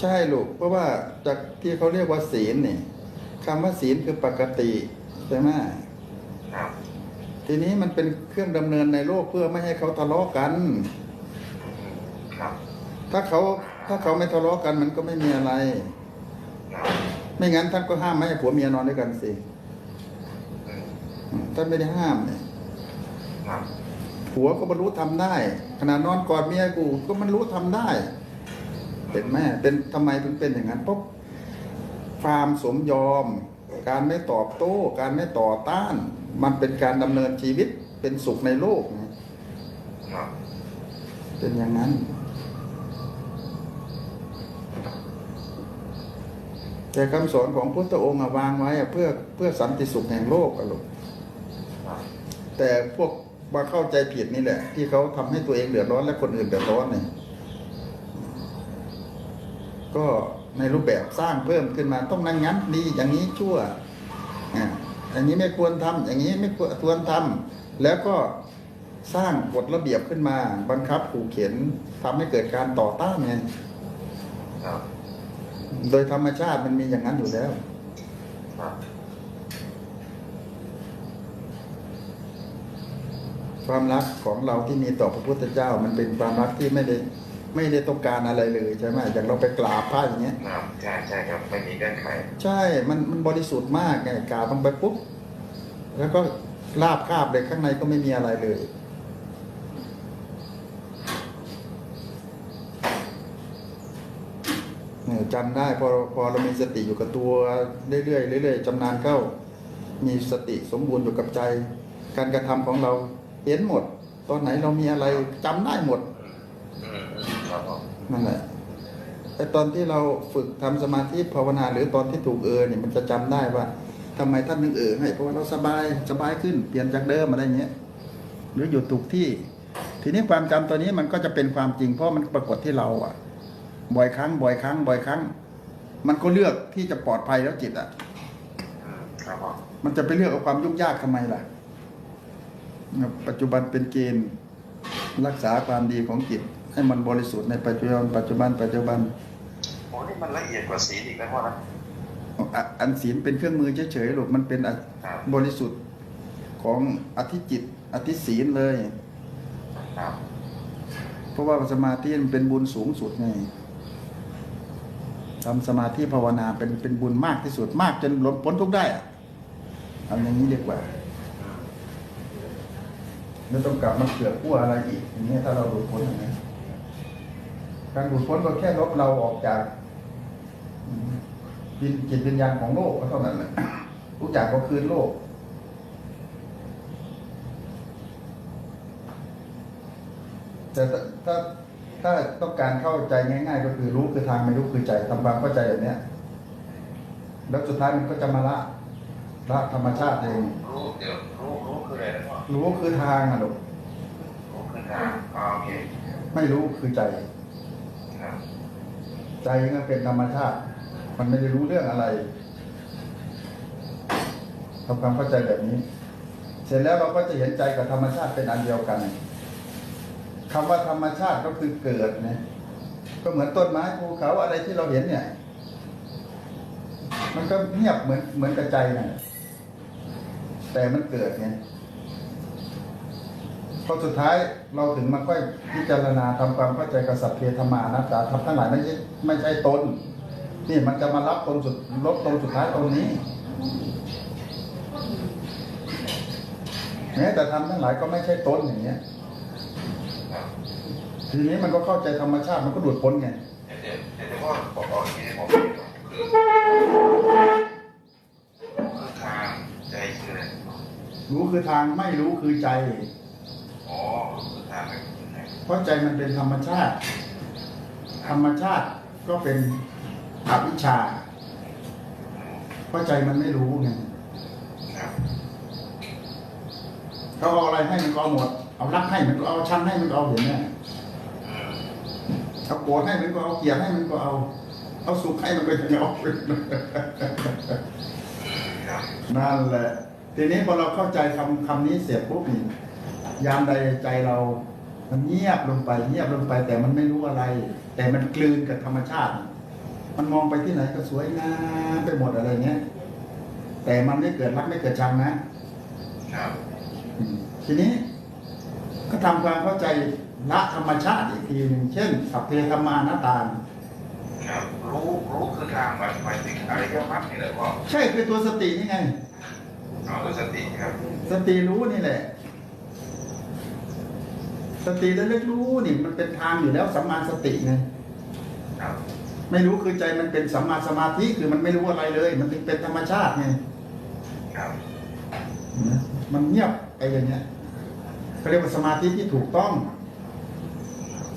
ใช่ลูก เพราะว่าจากที่เขาเรียกว่าศีลนี่คำว่าศีลคือปกติใช่ไหมครับทีนี้มันเป็นเครื่องดำเนินในโลกเพื่อไม่ให้เขาทะเลาะกันอืมครับ ถ้าเขาถ้าเขาไม่ทะเลาะกันมันก็ไม่มีอะไรครับไม่งั้นท่านก็ห้ามไม่ให้ผัวเมียนอนด้วยกันสิอืมท่านไม่ได้ห้ามเนี่ยครับผัวก็บรรลุทำได้ขนาดนอนกอดเมียกูก็มันรู้ทำได้ เป็นแม่เป็นทำไมถึงเป็นอย่างนั้นเพราะความสมยอม การไม่ตอบโต้ การไม่ต่อต้าน มันเป็นการดำเนินชีวิตเป็นสุขในโลกไงครับเป็นอย่างนั้นแต่คำสอนของพุทธองค์อะวางไว้อะเพื่อเพื่อสันติสุขแห่งโลกอะลูกครับแต่พวกมาเข้าใจผิดนี่แหละ ที่เขาทำให้ตัวเองเดือดร้อนและคนอื่นเดือดร้อนเนี่ย ก็ในรูปแบบสร้างเพิ่มขึ้นมาต้องนั่งงั้นดีอย่างนี้ชั่วอ่าอย่างนี้ไม่ควรทำอย่างนี้ไม่ควรทำแล้วก็สร้างกฎระเบียบขึ้นมา บังคับขู่เข็นทำให้เกิดการต่อต้านไงครับโดยธรรมชาติมันมีอย่างนั้นอยู่แล้วครับความรักของเราที่มีต่อพระพุทธเจ้า มันเป็นความรักที่ไม่ได้ ไม่ได้ต้องการอะไรเลยใช่ไหมอย่างเราไปกราบพระอย่างเงี้ยครับใช่ใช่ครับไม่มีเงื่อนไขใช่มันมันบริสุทธิ์มากไงกราบลงไปปุ๊บแล้วก็ลาบคาบเลยข้างในก็ไม่มีอะไรเลย เนี่ยจำได้พอพอเรามีสติอยู่กับตัวเรื่อยๆเรื่อยๆจำนานเข้า มีสติสมบูรณ์อยู่กับใจ การกระทำของเราเห็นหมด ตอนไหนเรามีอะไรจำได้หมด อืมอืมครับผม นั่นแหละแต่ตอนที่เราฝึกทำสมาธิภาวนาหรือตอนที่ถูกเออเนี่ยมันจะจำได้ว่าทำไมท่านนึงเออให้เพราะว่าเราสบายสบายขึ้นเปลี่ยนจากเดิมอะไรเงี้ยหรืออยู่ถูกที่ ทีนี้ความจำตัวนี้มันก็จะเป็นความจริง เพราะมันปรากฏที่เราอะ บ่อยครั้ง บ่อยครั้ง บ่อยครั้ง มันก็เลือกที่จะปลอดภัยแล้วจิตอะอืมครับผมมันจะไปเลือกเอาความยุ่งยากทำไมล่ะ ปัจจุบันเป็นเกณฑ์รักษาความดีของจิต ให้มันบริสุทธิ์ในปัจจุบันปัจจุบันปัจจุบันโอ้นี่มันละเอียดกว่าสีอีกนะพ่อนะอะอันศีลเป็นเครื่องมือเฉยๆหรอกมันเป็นอะครับบริสุทธิ์ของอธิจิต อธิศีลเลยครับเพราะว่าสมาธิมันเป็นบุญสูงสุดไงทำสมาธิภาวนาเป็นเป็นบุญมากที่สุดมากจนหลดพ้นทุกข์ได้อะเอาอย่างนี้ดีกว่าอืมไม่ต้องกลับมาเกิดขั้วอะไรอีกอย่างนี้ยถ้าเราหลุดพ้นอย่างนี้น การหลุดพ้นก็แค่ลบเราออกจากอืมวิญจิตวิญญาณของโลกก็เท่านั้นแหละทุกอย่างก็คืนโลก แต่ถ้าถ้าถ้าต้องการเข้าใจง่าย ๆ ก็คือรู้คือทางไม่รู้คือใจทำความเข้าใจแบบเนี้ยแล้วสุดท้ายมันก็จะมาละละธรรมชาติเองรู้เดี๋ยวรู้รู้คืออะไรนะพ่อรู้คือทางนะลูกรู้คือทางอ๋อโอเคไม่รู้คือใจครับ ใจก็เป็นธรรมชาติ มันไม่ได้รู้เรื่องอะไรทำความเข้าใจแบบนี้ เสร็จแล้วเราก็จะเห็นใจกับธรรมชาติเป็นอันเดียวกันคำว่าธรรมชาติก็คือเกิดนะก็เหมือนต้นไม้ภูเขาอะไรที่เราเห็นเนี่ย มันก็เงียบเหมือนเหมือนกระใจนะแต่มันเกิดไง พอสุดท้ายเราถึงมาค่อยพิจารณาทำความเข้าใจกับสัพเพธรรมานะจ๊ะทำทั้งหลายไม่ใช่ไม่ใช่ตน นี่มันจะมารับตนสุดลบตนสุดท้ายตรงนี้แม้แต่ทำทั้งหลายก็ไม่ใช่ตนอย่างเงี้ยทีนี้มันก็เข้าใจธรรมชาติมันก็ดูดพ้นไงเดี๋ยวเดี๋ยวพ่อบอกบอกอีกทีผมคือทางใจคืออะไรรู้คือทางไม่รู้คือใจ อ๋อคือทางไม่คือไหน เพราะใจมันเป็นธรรมชาติ ธรรมชาติก็เป็นอวิชชา เพราะใจมันไม่รู้ไงเขาเอาอะไรให้มันก็เอาหมด เอารักให้มันก็เอาชังให้มันก็เอาเห็นไหมอืมเอาโกรธให้มันก็เอาเกลียดให้มันก็เอา เอาสุขให้มันก็ยังเอาครับนั่นแหละ ทีนี้พอเราเข้าใจคำคำนี้เสร็จปุ๊บนี่ยามใดใจเรา มันเงียบลงไปเงียบลงไป แต่มันไม่รู้อะไร แต่มันกลืนกับธรรมชาติ มันมองไปที่ไหนก็สวยงามไปหมดอะไรเงี้ยแต่มันไม่เกิดรักไม่เกิดชังนะครับอืมทีนี้ก็ทำความเข้าใจละธรรมชาติอีกทีหนึ่งเช่น สัพเพธรรมานาตาครับรู้รู้คือทางหมายหมายถึงอะไรก็มัดนี่แหละพ่อใช่คือตัวสตินี่ไงเอาตัวสติครับ สติรู้นี่แหละ สติและเลือกรู้นี่มันเป็นทางอยู่แล้วสัมมาสติไงครับไม่รู้คือใจมันเป็นสัมมาสมาธิคือมันไม่รู้อะไรเลย มันถึงเป็นธรรมชาติไงครับเห็นไหมมันเงียบไปอย่างเงี้ยเขาเรียกว่าสมาธิที่ถูกต้อง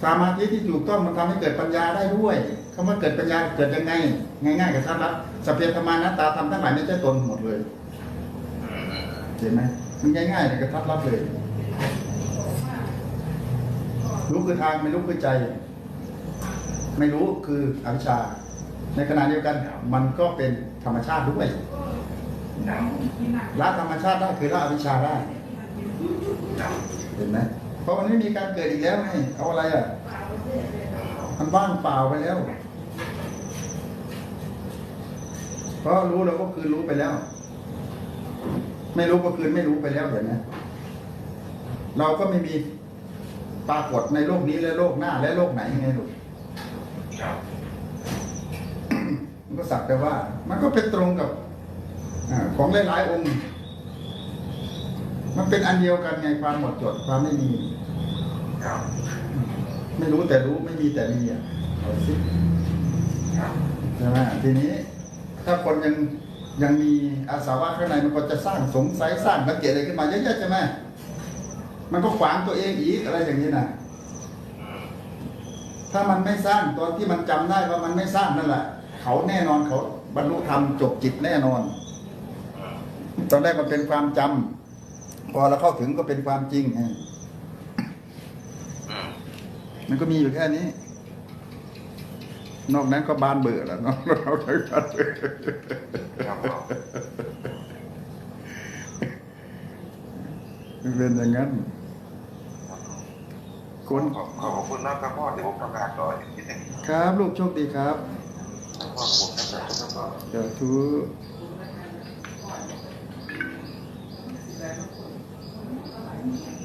สมาธิที่ถูกต้องมันทำให้เกิดปัญญาได้ด้วยคำว่าเกิดปัญญาเกิดยังไง ง่ายๆกับท่านรับสัพเพธรรมานัตตาทำทั้งหลายไม่ใช่ตนหมดเลยอืมเห็นไหมมันง่ายๆเลยกระทัดรับเลย รู้คือทางไม่รู้คือใจ ไม่รู้คืออวิชชา ในขณะเดียวกันมันก็เป็นธรรมชาติด้วยครับละธรรมชาติได้คือละอวิชชาได้เห็นไหมเพราะมันไม่มีการเกิดอีกแล้วไงเอาอะไรอะมันว่างเปล่าไปแล้ว เพราะรู้เราก็คือรู้ไปแล้ว ไม่รู้ก็คือไม่รู้ไปแล้วเห็นไหมเราก็ไม่มี ปรากฏในโลกนี้และโลกหน้าและโลกไหนไงลูกมันก็สักแต่ว่า มันก็เป็นตรงกับอของหลายๆองค์ มันเป็นอันเดียวกันไงความหมดจดความไม่มีไม่รู้แต่รู้ไม่มีแต่มีอะใช่ไหมทีนี้ ถ้าคนยังยังมีอาสาวะข้างในมันก็จะสร้างสงสัยสร้างสังเกตอะไรขึ้นมาเยอะๆใช่ไหม มันก็ขวางตัวเองอีกอะไรอย่างนี้นะถ้ามันไม่สร้างตอนที่มันจำได้ว่ามันไม่สร้างนั่นแหละ เขาแน่นอนเขาบรรลุธรรมจบจิตแน่นอน ตอนแรกมันเป็นความจำพอเราเข้าถึงก็เป็นความจริงไงมันก็มีอยู่แค่นี้ นอกนั้นก็บานเบื่อแล้วเนาะเราใช้บานเบื่อ ครับพ่อ มันเป็นอย่างนั้นคนขอบขอบคุณนะครับพ่อเดี๋ยวผมทำงานต่ออีกนิดหนึงครับลูกโชคดีครับพ่อผมนะครับพ่อเดี๋ยวทุอ